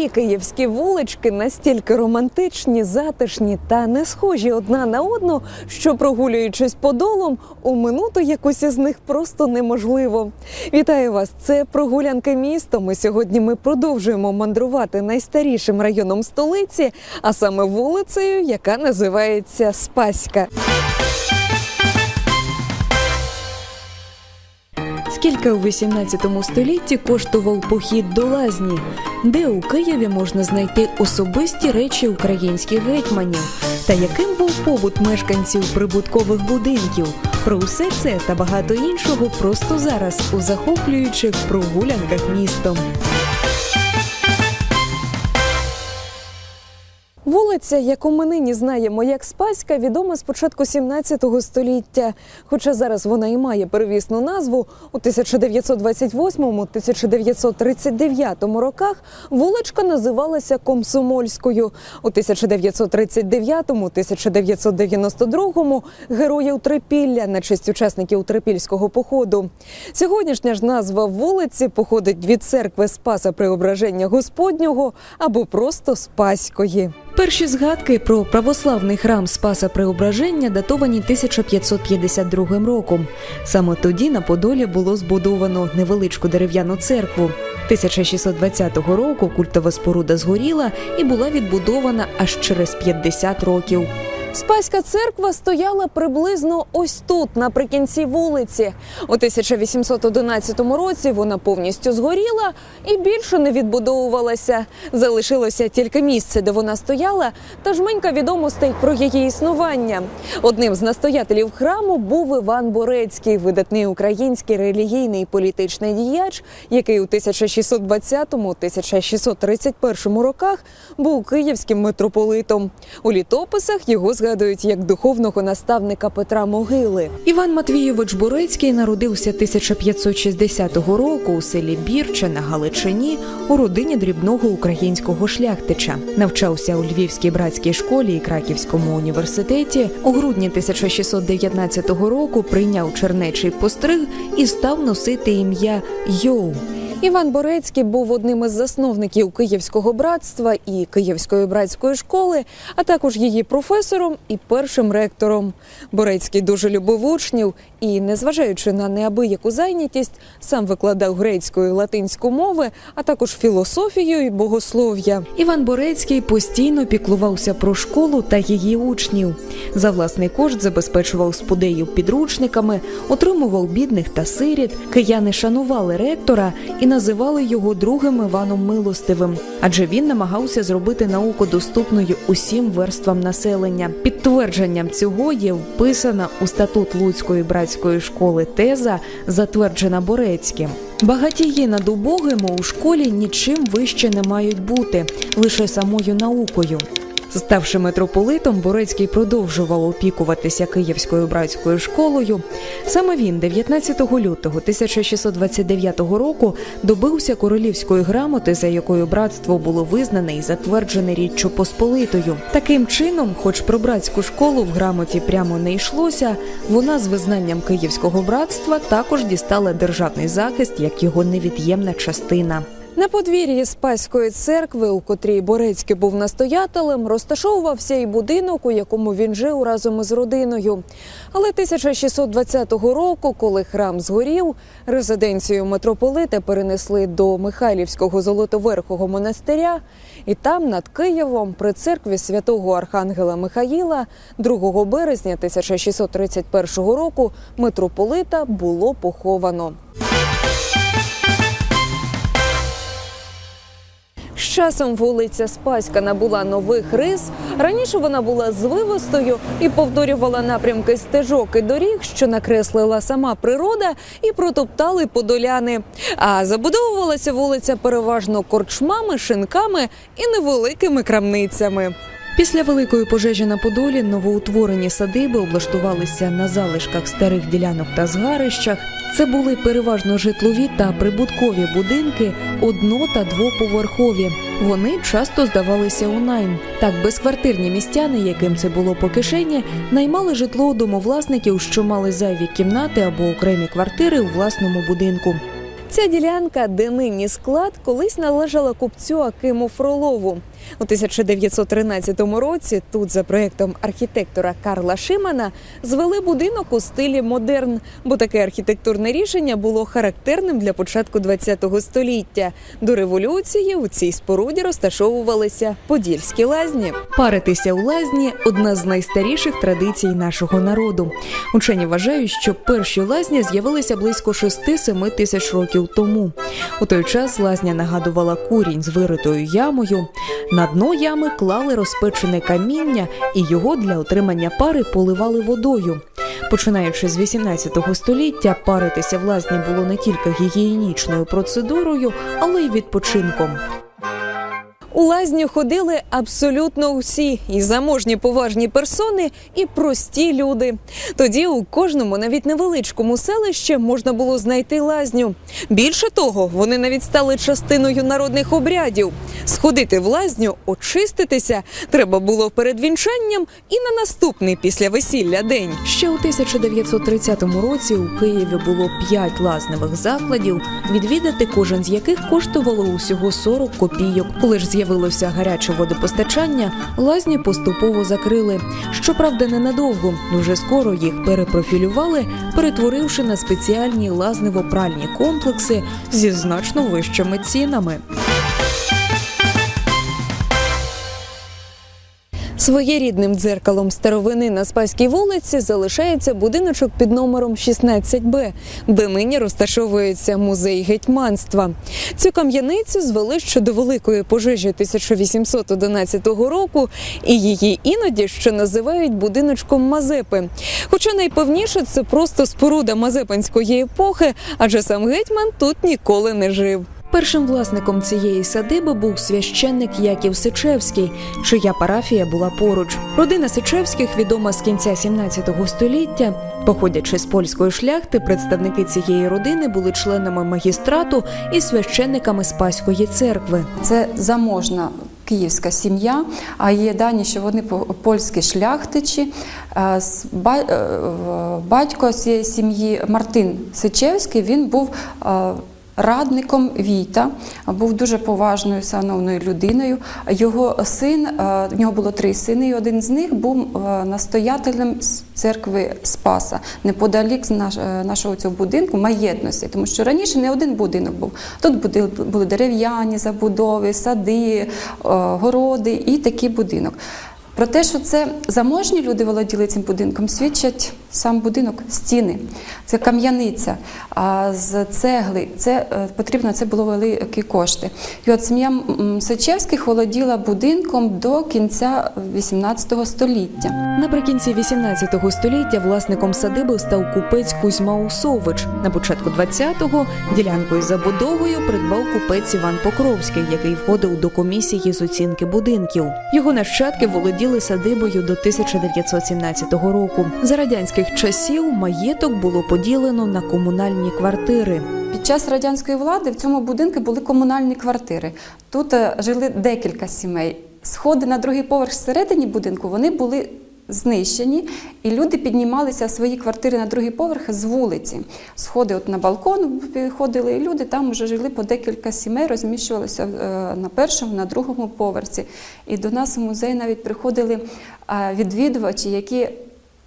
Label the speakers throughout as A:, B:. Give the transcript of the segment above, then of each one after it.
A: Старі київські вулички настільки романтичні, затишні та не схожі одна на одну, що прогулюючись подолом, оминути якусь із них просто неможливо. Вітаю вас! Це прогулянки містом. І сьогодні ми продовжуємо мандрувати найстарішим районом столиці, а саме вулицею, яка називається Спаська. Скільки у 18 столітті коштував похід до лазні, де у Києві можна знайти особисті речі українських гетьманів, та яким був побут мешканців прибуткових будинків. Про усе це та багато іншого просто зараз у захоплюючих прогулянках містом. Вулиця, яку ми нині знаємо як Спаська, відома з початку 17 століття. Хоча зараз вона і має первісну назву у 1928-1939 роках вуличка називалася Комсомольською. У 1939-1992 героїв Трипілля на честь учасників Трипільського походу. Сьогоднішня ж назва вулиці походить від церкви Спаса Преображення Господнього або просто Спаської. Перші згадки про православний храм Спаса Преображення датовані 1552 роком. Саме тоді на Подолі було збудовано невеличку дерев'яну церкву. 1620 року культова споруда згоріла і була відбудована аж через 50 років. Спаська церква стояла приблизно ось тут, наприкінці вулиці. У 1811 році вона повністю згоріла і більше не відбудовувалася. Залишилося тільки місце, де вона стояла, та жменька відомостей про її існування. Одним з настоятелів храму був Іван Борецький, видатний український релігійний і політичний діяч, який у 1620-1631 роках був київським митрополитом. У літописах його згадують як духовного наставника Петра Могили. Іван Матвійович Борецький народився 1560 року у селі Бірча на Галичині у родині дрібного українського шляхтича. Навчався у Львівській братській школі і Краківському університеті. У грудні 1619 року прийняв чернечий постриг і став носити ім'я Йоу. Іван Борецький був одним із засновників Київського братства і Київської братської школи, а також її професором і першим ректором. Борецький дуже любив учнів і, незважаючи на неабияку зайнятість, сам викладав грецьку і латинську мови, а також філософію і богослов'я. Іван Борецький постійно піклувався про школу та її учнів. За власний кошт забезпечував спудеїв підручниками, отримував бідних та сиріт. Кияни шанували ректора і називали його другим Іваном Милостивим, адже він намагався зробити науку доступною усім верствам населення. Підтвердженням цього є вписана у статут Луцької братської школи теза, затверджена Борецьким. Багатії над убогими у школі нічим вище не мають бути, лише самою наукою. Ставши митрополитом, Борецький продовжував опікуватися Київською братською школою. Саме він, 19 лютого 1629 року, добився королівської грамоти, за якою братство було визнане і затверджене Річчю Посполитою. Таким чином, хоч про братську школу в грамоті прямо не йшлося, вона з визнанням Київського братства також дістала державний захист як його невід'ємна частина. На подвір'ї Спаської церкви, у котрій Борецький був настоятелем, розташовувався і будинок, у якому він жив разом із родиною. Але 1620 року, коли храм згорів, резиденцію митрополита перенесли до Михайлівського золотоверхого монастиря, і там над Києвом при церкві святого Архангела Михаїла 2 березня 1631 року митрополита було поховано. Часом вулиця Спаська набула нових рис. Раніше вона була звивистою і повторювала напрямки стежок і доріг, що накреслила сама природа, і протоптали подоляни. А забудовувалася вулиця переважно корчмами, шинками і невеликими крамницями. Після великої пожежі на Подолі новоутворені садиби облаштувалися на залишках старих ділянок та згарищах. Це були переважно житлові та прибуткові будинки, одно та двоповерхові. Вони часто здавалися у найм. Так, безквартирні містяни, яким це було по кишені, наймали житло у домовласників, що мали зайві кімнати або окремі квартири у власному будинку. Ця ділянка, де нині склад, колись належала купцю Акиму Фролову. У 1913 році тут, за проєктом архітектора Карла Шимана, звели будинок у стилі модерн, бо таке архітектурне рішення було характерним для початку ХХ століття. До революції у цій споруді розташовувалися подільські лазні. Паритися у лазні одна з найстаріших традицій нашого народу. Учені вважають, що перші лазні з'явилися близько 6-7 тисяч років тому. У той час лазня нагадувала курінь з виритою ямою. На дно ями клали розпечене каміння, і його для отримання пари поливали водою. Починаючи з 18 століття, паритися власні було не тільки гігієнічною процедурою, але й відпочинком. У лазню ходили абсолютно усі і заможні поважні персони, і прості люди. Тоді у кожному, навіть невеличкому селищі, можна було знайти лазню. Більше того, вони навіть стали частиною народних обрядів. Сходити в лазню, очиститися треба було перед вінчанням і на наступний після весілля день. Ще у 1930 році у Києві було п'ять лазневих закладів, відвідати кожен з яких коштувало усього 40 копійок. Коли ж з'явилося гаряче водопостачання, лазні поступово закрили. Щоправда, ненадовго. Дуже скоро їх перепрофілювали, перетворивши на спеціальні лазнево-пральні комплекси зі значно вищими цінами. Своєрідним дзеркалом старовини на Спаській вулиці залишається будиночок під номером 16Б, де нині розташовується музей гетьманства. Цю кам'яницю звели ще до великої пожежі 1811 року, і її іноді ще називають будиночком Мазепи. Хоча найпевніше це просто споруда мазепинської епохи, адже сам гетьман тут ніколи не жив. Першим власником цієї садиби був священник Яків Сичевський, чия парафія була поруч. Родина Сичевських відома з кінця 17 століття. Походячи з польської шляхти, представники цієї родини були членами магістрату і священниками Спаської церкви.
B: Це заможна київська сім'я, а є дані, що вони по- польські шляхтичі. Е, е, Батько цієї сім'ї Мартин Сичевський він був е, радником Війта, був дуже поважною сановною людиною. Його син, е, в нього було три сини, і один з них був е, настоятелем церкви Спаса неподалік з е, нашого цього будинку маєтності, тому що раніше не один будинок був. Тут були дерев'яні забудови, сади, городи і такий будинок. Про те, що це заможні люди володіли цим будинком, свідчать сам будинок, стіни, це кам'яниця а з цегли. Це е, потрібно, це було великі кошти. І от сім'я м, володіла будинком до кінця 18 століття.
A: Наприкінці 18 століття власником садиби став купець Кузьма Усович. На початку 20-го ділянку із забудовою придбав купець Іван Покровський, який входив до комісії з оцінки будинків. Його нащадки володіли садибою до 1917 року. За радянських часів маєток було поділено на комунальні квартири.
B: Під час радянської влади в цьому будинку були комунальні квартири. Тут е, жили декілька сімей. Сходи на другий поверх всередині будинку вони були знищені, і люди піднімалися в свої квартири на другий поверх з вулиці. Сходи от на балкон ходили, і люди там вже жили по декілька сімей, розміщувалися е, на першому, на другому поверсі. І до нас в музей навіть приходили е, відвідувачі, які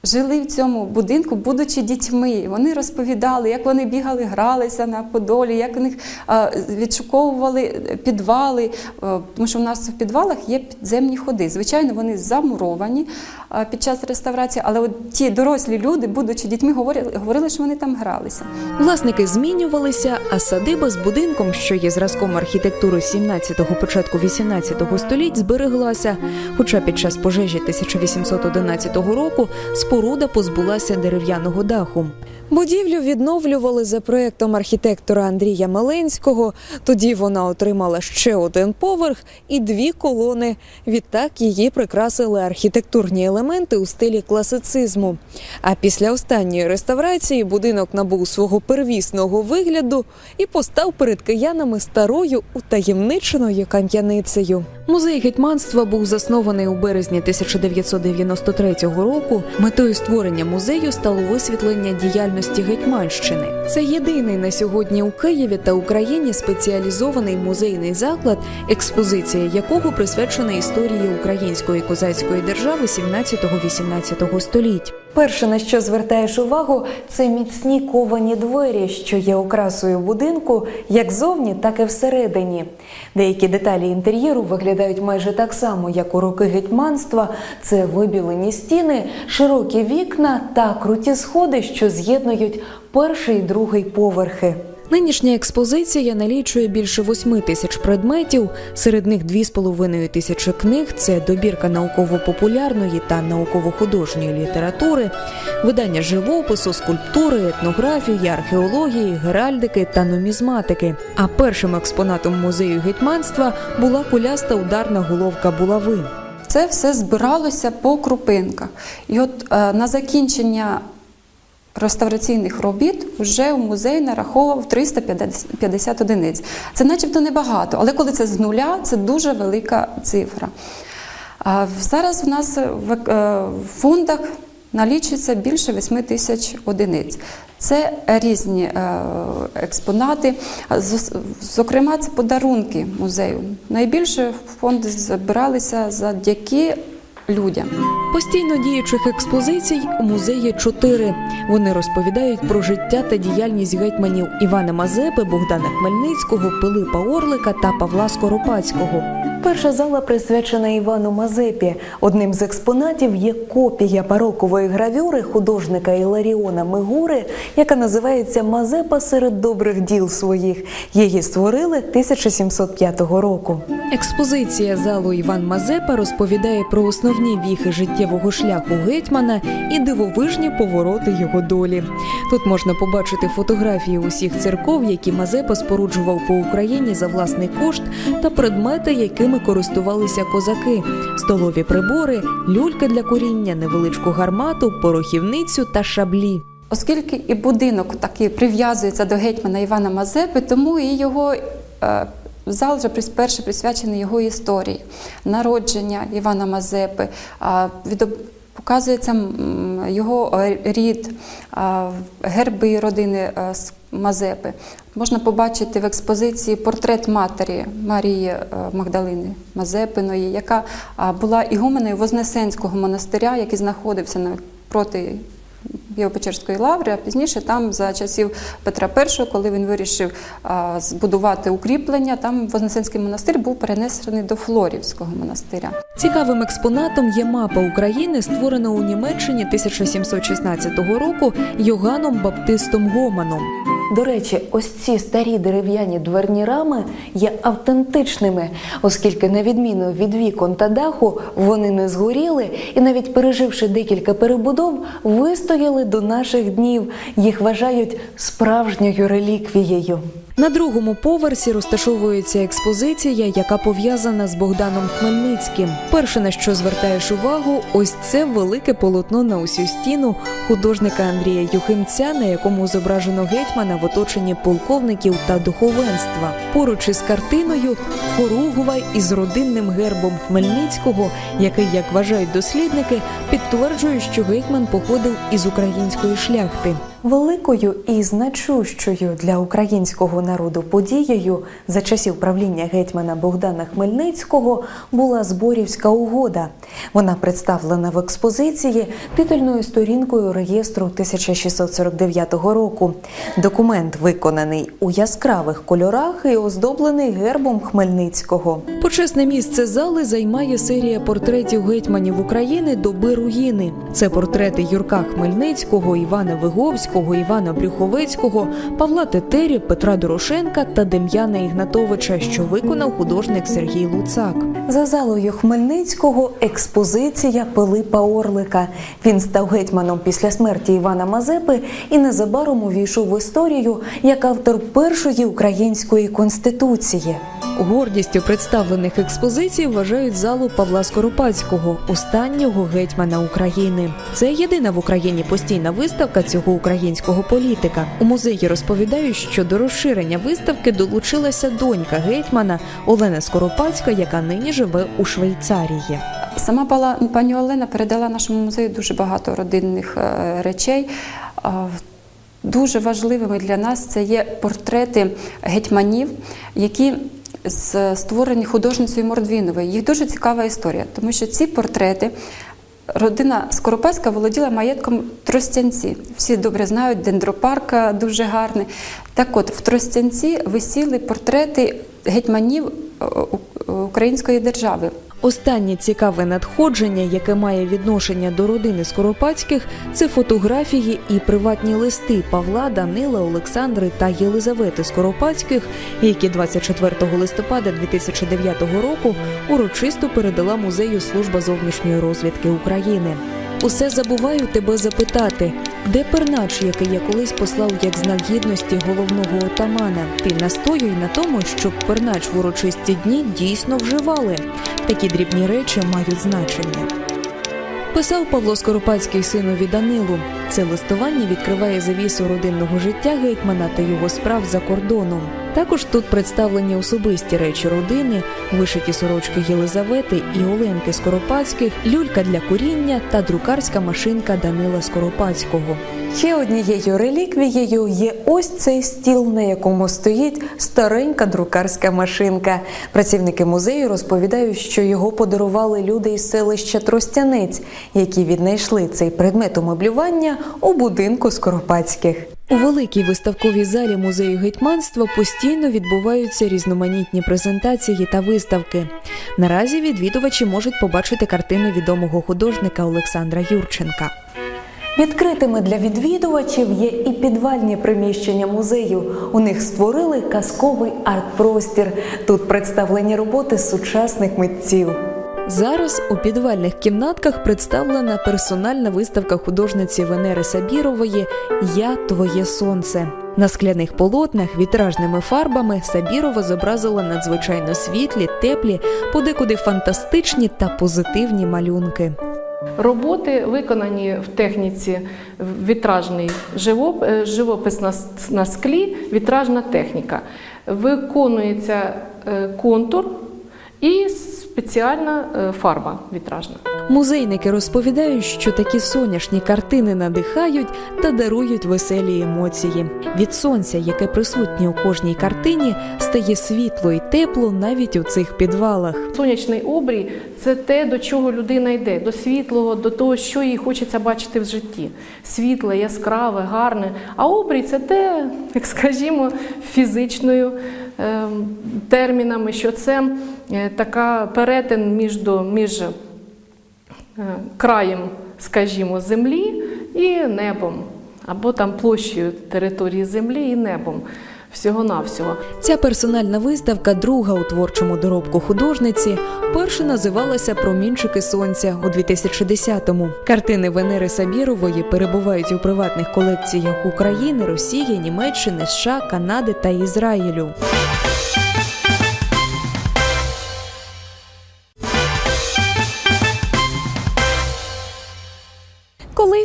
B: жили в цьому будинку, будучи дітьми. Вони розповідали, як вони бігали, гралися на подолі, як е, відшуковували підвали, е, тому що в нас в підвалах є підземні ходи. Звичайно, вони замуровані е, під час реставрації, але от ті дорослі люди, будучи дітьми, говорили, що вони там гралися.
A: Власники змінювалися, а садиба з будинком, що є зразком архітектури 17-го, початку 18-го століть, збереглася. Хоча під час пожежі 1811 року споруда позбулася дерев'яного даху. Будівлю відновлювали за проектом архітектора Андрія Меленського. Тоді вона отримала ще один поверх і дві колони. Відтак її прикрасили архітектурні елементи у стилі класицизму. А після останньої реставрації будинок набув свого первісного вигляду і постав перед киянами старою утаємниченою кам'яницею. Музей гетьманства був заснований у березні 1993 року. Метою створення музею стало висвітлення діяльності гетьманщини. Це єдиний на сьогодні у Києві та Україні спеціалізований музейний заклад, експозиція якого присвячена історії української козацької держави 17-18 століть. Перше, на що звертаєш увагу, це міцні ковані двері, що є окрасою будинку, як зовні, так і всередині. Деякі деталі інтер'єру виглядають майже так само, як у роки гетьманства. Це вибілені стіни, широкі вікна та круті сходи, що з'єднують перший і другий поверхи. Нинішня експозиція налічує більше восьми тисяч предметів, серед них дві з половиною тисячі книг. Це добірка науково-популярної та науково-художньої літератури, видання живопису, скульптури, етнографії, археології, геральдики та нумізматики. А першим експонатом музею гетьманства була куляста ударна головка булави.
B: Це все збиралося по крупинках. І от е, на закінчення реставраційних робіт вже музей нараховував 350 одиниць. Це начебто небагато, але коли це з нуля, це дуже велика цифра. Зараз в нас в е, в фондах налічується більше 8 тисяч одиниць. Це різні е, експонати, зокрема, це подарунки музею. Найбільше фонди збиралися завдяки людям.
A: Постійно діючих експозицій у музеї чотири. Вони розповідають про життя та діяльність гетьманів Івана Мазепи, Богдана Хмельницького, Пилипа Орлика та Павла Скоропадського. Перша зала присвячена Івану Мазепі. Одним з експонатів є копія барокової гравюри художника Іларіона Мигури, яка називається Мазепа серед добрих діл своїх. Її створили 1705 року. Експозиція залу Іван Мазепа розповідає про основні віхи життєвого шляху гетьмана і дивовижні повороти його долі. Тут можна побачити фотографії усіх церков, які Мазепа споруджував по Україні за власний кошт, та предмети, якими користувалися козаки: столові прибори, люльки для куріння, невеличку гармату, порохівницю та шаблі.
B: Оскільки і будинок такий прив'язується до гетьмана Івана Мазепи, тому і його е, зал вже перше присвячений його історії, народження Івана Мазепи, показується його е, рід, герби родини е, Мазепи. Можна побачити в експозиції портрет матері Марії е, Магдалини Мазепиної, яка була ігуменою Вознесенського монастиря, який знаходився навпроти Києво-Печерської лаври, а пізніше там за часів Петра І, коли він вирішив а, збудувати укріплення, там Вознесенський монастир був перенесений до Флорівського монастиря.
A: Цікавим експонатом є мапа України, створена у Німеччині 1716 року Йоганом Баптистом Гоманом. До речі, ось ці старі дерев'яні дверні рами є автентичними, оскільки, на відміну від вікон та даху, вони не згоріли і, навіть переживши декілька перебудов, вистояли до наших днів. Їх вважають справжньою реліквією. На другому поверсі розташовується експозиція, яка пов'язана з Богданом Хмельницьким. Перше, на що звертаєш увагу, ось це велике полотно на усю стіну художника Андрія Юхимця, на якому зображено гетьмана в оточенні полковників та духовенства. Поруч із картиною хоругва із родинним гербом Хмельницького, який, як вважають дослідники, підтверджує, що гетьман походив із української шляхти. Великою і значущою для українського народу подією за часів правління гетьмана Богдана Хмельницького була Зборівська угода. Вона представлена в експозиції титульною сторінкою реєстру 1649 року. Документ виконаний у яскравих кольорах і оздоблений гербом Хмельницького. Почесне місце зали займає серія портретів гетьманів України доби руїни. Це портрети Юрка Хмельницького, Івана Виговського, Івана Брюховецького, Павла Тетері, Петра Дорошенка та Дем'яна Ігнатовича, що виконав художник Сергій Луцак. За залою Хмельницького експозиція Пилипа Орлика. Він став гетьманом після смерті Івана Мазепи і незабаром увійшов в історію як автор першої української конституції. Гордістю представлених експозицій вважають залу Павла Скоропадського, останнього гетьмана України. Це єдина в Україні постійна виставка цього українського політика. У музеї розповідають, що до розширення виставки долучилася донька гетьмана Олена Скоропадська, яка нині живе у Швейцарії.
B: Сама пані Олена передала нашому музею дуже багато родинних е, речей. Дуже важливими для нас це є портрети гетьманів, які створені художницею Мордвіновою. Їх дуже цікава історія, тому що ці портрети. Родина Скоропадська володіла маєтком Тростянці. Всі добре знають, дендропарк е, дуже гарний. Так от, в Тростянці висіли портрети гетьманів е, Української держави.
A: Останнє цікаве надходження, яке має відношення до родини Скоропадських, це фотографії і приватні листи Павла, Данила, Олександри та Єлизавети Скоропадських, які 24 листопада 2009 року урочисто передала музею Служба зовнішньої розвідки України. Усе забуваю тебе запитати, де пернач, який я колись послав як знак гідності головного отамана. Ти настоюй на тому, щоб пернач в урочисті дні дійсно вживали. Такі дрібні речі мають значення. Писав Павло Скоропадський синові Данилу. Це листування відкриває завісу родинного життя гетьмана та його справ за кордоном. Також тут представлені особисті речі родини, вишиті сорочки Єлизавети і Оленки Скоропадських, люлька для куріння та друкарська машинка Данила Скоропадського. Ще однією реліквією є ось цей стіл, на якому стоїть старенька друкарська машинка. Працівники музею розповідають, що його подарували люди із селища Тростянець, які віднайшли цей предмет умеблювання у будинку Скоропадських. У великій виставковій залі музею гетьманства постійно відбуваються різноманітні презентації та виставки. Наразі відвідувачі можуть побачити картини відомого художника Олександра Юрченка. Відкритими для відвідувачів є і підвальні приміщення музею. У них створили казковий арт-простір. Тут представлені роботи сучасних митців. Зараз у підвальних кімнатках представлена персональна виставка художниці Венери Сабірової Я твоє сонце. На скляних полотнах вітражними фарбами Сабірова зобразила надзвичайно світлі, теплі, подекуди фантастичні та позитивні малюнки.
C: Роботи виконані в техніці вітражний е, живопис на, склі, вітражна техніка. Виконується е, контур і спеціальна е, фарба вітражна.
A: Музейники розповідають, що такі соняшні картини надихають та дарують веселі емоції. Від сонця, яке присутнє у кожній картині, стає світло і тепло навіть у цих підвалах.
C: Сонячний обрій це те, до чого людина йде, до світлого, до того, що їй хочеться бачити в житті. Світле, яскраве, гарне. А обрій це те, як скажімо, фізичною ем, термінами, що це е, така перетин між, між е, краєм, скажімо, землі і небом, або там площею території землі і небом. Всього-навсього.
A: Ця персональна виставка, друга у творчому доробку художниці, перша називалася Промінчики сонця у 2010-му. Картини Венери Сабірової перебувають у приватних колекціях України, Росії, Німеччини, США, Канади та Ізраїлю.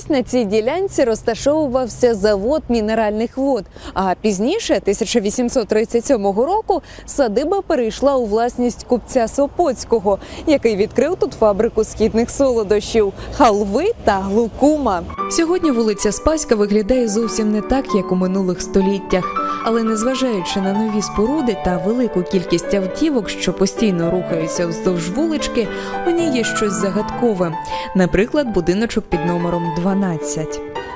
A: Колись на цій ділянці розташовувався завод мінеральних вод. А пізніше, 1837 року, садиба перейшла у власність купця Сопоцького, який відкрив тут фабрику східних солодощів, халви та лукума. Сьогодні вулиця Спаська виглядає зовсім не так, як у минулих століттях. Але незважаючи на нові споруди та велику кількість автівок, що постійно рухаються вздовж вулички, у ній є щось загадкове. Наприклад, будиночок під номером 12.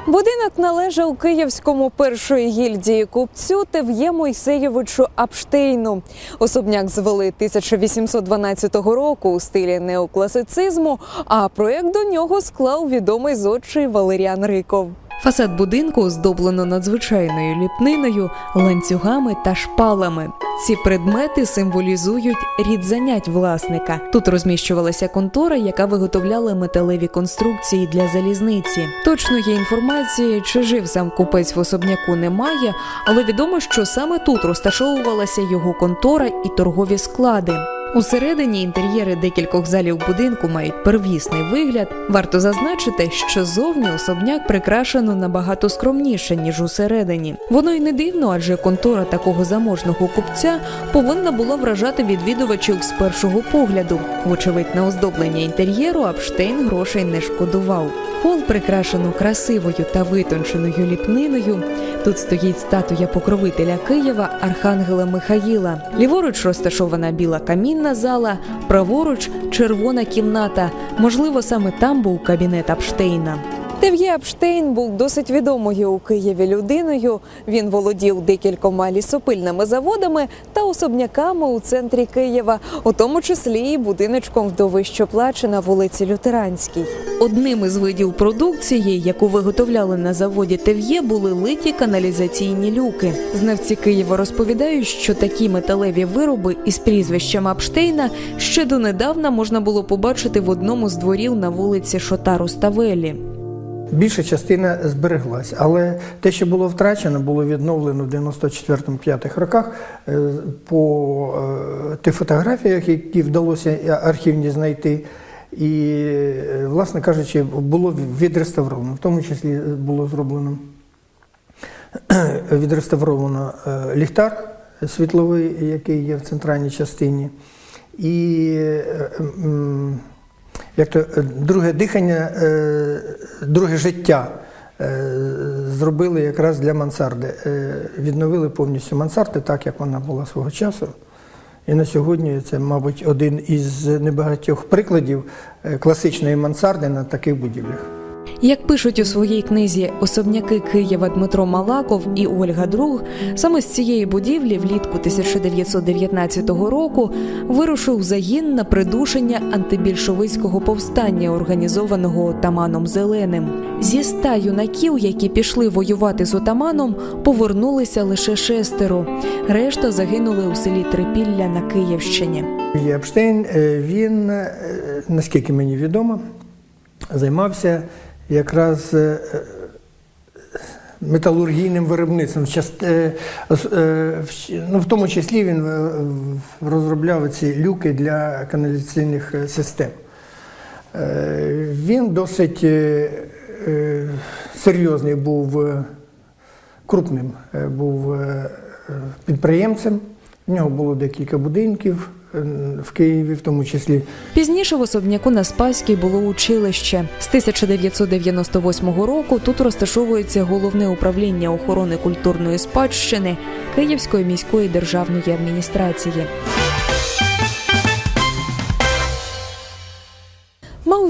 A: Будинок належав київському першої гільдії купцю Тев'є Мойсеєвичу Апштейну. Особняк звели 1812 року у стилі неокласицизму, а проєкт до нього склав відомий зодчий Валеріан Риков. Фасад будинку оздоблено надзвичайною ліпниною, ланцюгами та шпалами. Ці предмети символізують рід занять власника. Тут розміщувалася контора, яка виготовляла металеві конструкції для залізниці. Точної інформації, чи жив сам купець в особняку, немає, але відомо, що саме тут розташовувалася його контора і торгові склади. Усередині інтер'єри декількох залів будинку мають первісний вигляд. Варто зазначити, що зовні особняк прикрашено набагато скромніше ніж усередині. Воно й не дивно, адже контора такого заможного купця повинна була вражати відвідувачів з першого погляду. Вочевидь, на оздоблення інтер'єру Апштейн грошей не шкодував. Хол прикрашено красивою та витонченою ліпниною. Тут стоїть статуя покровителя Києва Архангела Михаїла. Ліворуч розташована біла камінна зала, праворуч червона кімната. Можливо, саме там був кабінет Апштейна. Тев'є Апштейн був досить відомою у Києві людиною. Він володів декількома лісопильними заводами та особняками у центрі Києва, у тому числі і будиночком вдови Щоплаче на вулиці Лютеранській. Одним із видів продукції, яку виготовляли на заводі Тев'є, були литі каналізаційні люки. Знавці Києва розповідають, що такі металеві вироби із прізвищем Апштейна ще донедавна можна було побачити в одному з дворів на вулиці Шотару Ставелі.
D: Більша частина збереглась, але те, що було втрачено, було відновлено в 94-5 роках е, по е, тих фотографіях, які вдалося архівні знайти. І, е, власне кажучи, було відреставровано, в тому числі було зроблено відреставровано ліхтар світловий, який є в центральній частині. І як то, е, друге дихання, е, друге життя е, зробили якраз для мансарди. Відновили повністю мансарди так, як вона була свого часу. І на сьогодні це, мабуть, один із небагатьох прикладів класичної мансарди на таких будівлях.
A: Як пишуть у своїй книзі Особняки Києва Дмитро Малаков і Ольга Друг, саме з цієї будівлі влітку 1919 року вирушив загін на придушення антибільшовицького повстання, організованого отаманом Зеленим. Зі ста юнаків, які пішли воювати з отаманом, повернулися лише шестеро. Решта загинули у селі Трипілля на Київщині.
D: Епштейн, е, він, е, наскільки мені відомо, займався якраз е, металургійним виробництвом. Е, е, Ну, в тому числі він е, розробляв ці люки для каналізаційних е, систем. Е, Він досить е, е, серйозний був, е, крупним е, був е, е, підприємцем. В нього було декілька будинків е, в Києві, в тому числі.
A: Пізніше в особняку на Спаській було училище. З 1998 року тут розташовується головне управління охорони культурної спадщини Київської міської державної адміністрації.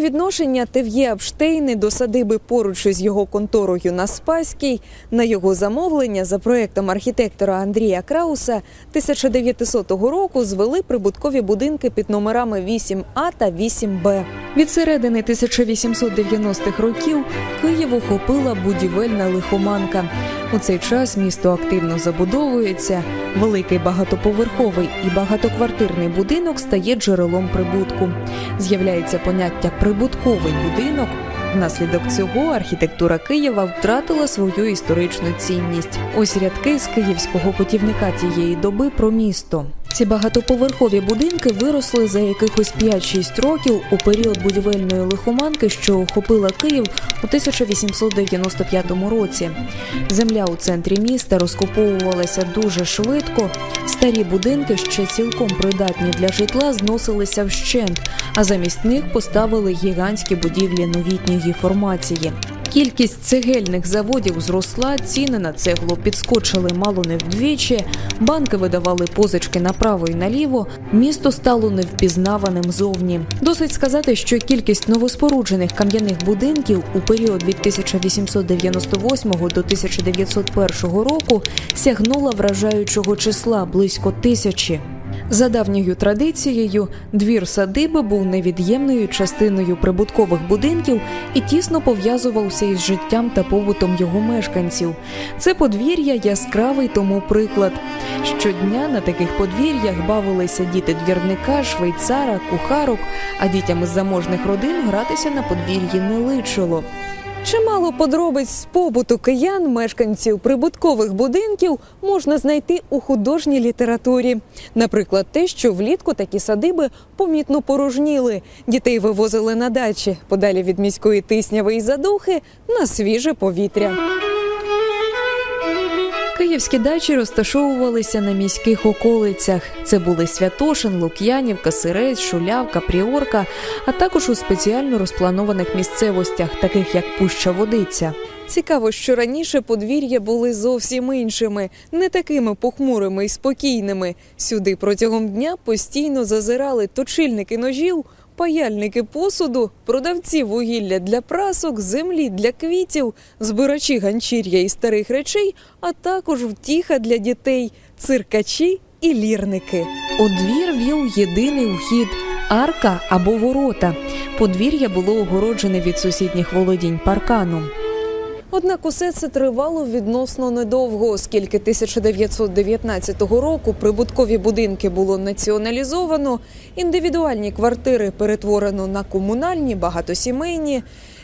A: Відношення Тев'є Апштейни до садиби поруч із його конторою на Спаській. На його замовлення за проектом архітектора Андрія Крауса 1900 року звели прибуткові будинки під номерами 8А та 8Б. Від середини 1890-х років Київ охопила будівельна лихоманка. У цей час місто активно забудовується. Великий багатоповерховий і багатоквартирний будинок стає джерелом прибутку. З'являється поняття прибутковий будинок. Внаслідок цього архітектура Києва втратила свою історичну цінність. Ось рядки з київського путівника тієї доби про місто. Ці багатоповерхові будинки виросли за якихось 5-6 років у період будівельної лихоманки, що охопила Київ у 1895 році. Земля у центрі міста розкуповувалася дуже швидко. Старі будинки, ще цілком придатні для житла, зносилися вщент, а замість них поставили гігантські будівлі новітньої формації. Кількість цегельних заводів зросла, ціни на цеглу підскочили мало не вдвічі. Банки видавали позички направо і наліво. Місто стало невпізнаваним зовні. Досить сказати, що кількість новоспоруджених кам'яних будинків у період від 1898 до 1901 року сягнула вражаючого числа близько тисячі. За давньою традицією, двір садиби був невід'ємною частиною прибуткових будинків і тісно пов'язувався із життям та побутом його мешканців. Це подвір'я яскравий тому приклад. Щодня на таких подвір'ях бавилися діти двірника, швейцара, кухарок, а дітям із заможних родин гратися на подвір'ї не личило. Чимало подробиць з побуту киян, мешканців прибуткових будинків можна знайти у художній літературі. Наприклад, те, що влітку такі садиби помітно порожніли. Дітей вивозили на дачі, подалі від міської тисняви і задухи, на свіже повітря. Київські дачі розташовувалися на міських околицях. Це були Святошин, Лук'янівка, Сирець, Шулявка, Пріорка, а також у спеціально розпланованих місцевостях, таких як Пуща Водиця. Цікаво, що раніше подвір'я були зовсім іншими, не такими похмурими і спокійними. Сюди протягом дня постійно зазирали точильники ножів, паяльники посуду, продавці вугілля для прасок, землі для квітів, збирачі ганчір'я і старих речей, а також втіха для дітей, циркачі і лірники. У двір вів єдиний ухід арка або ворота. Подвір'я було огороджене від сусідніх володінь парканом. Однак усе це тривало відносно недовго, оскільки 1919 року прибуткові будинки було націоналізовано, індивідуальні квартири перетворено на комунальні, багатосімейні.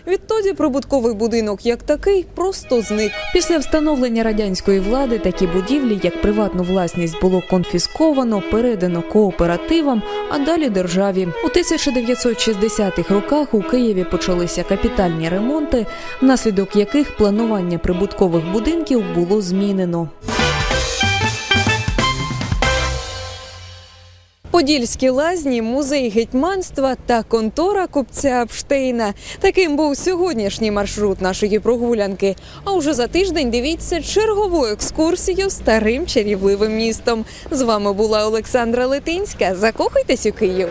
A: Відтоді прибутковий будинок як такий просто зник. Після встановлення радянської влади такі будівлі, як приватну власність, було конфісковано, передано кооперативам, а далі державі. У 1960-х роках у Києві почалися капітальні ремонти, внаслідок яких планування прибуткових будинків було змінено. Подільські лазні, музей гетьманства та контора купця Апштейна. Таким був сьогоднішній маршрут нашої прогулянки. А уже за тиждень дивіться чергову екскурсію старим чарівливим містом. З вами була Олександра Летинська. Закохайтесь у Київ.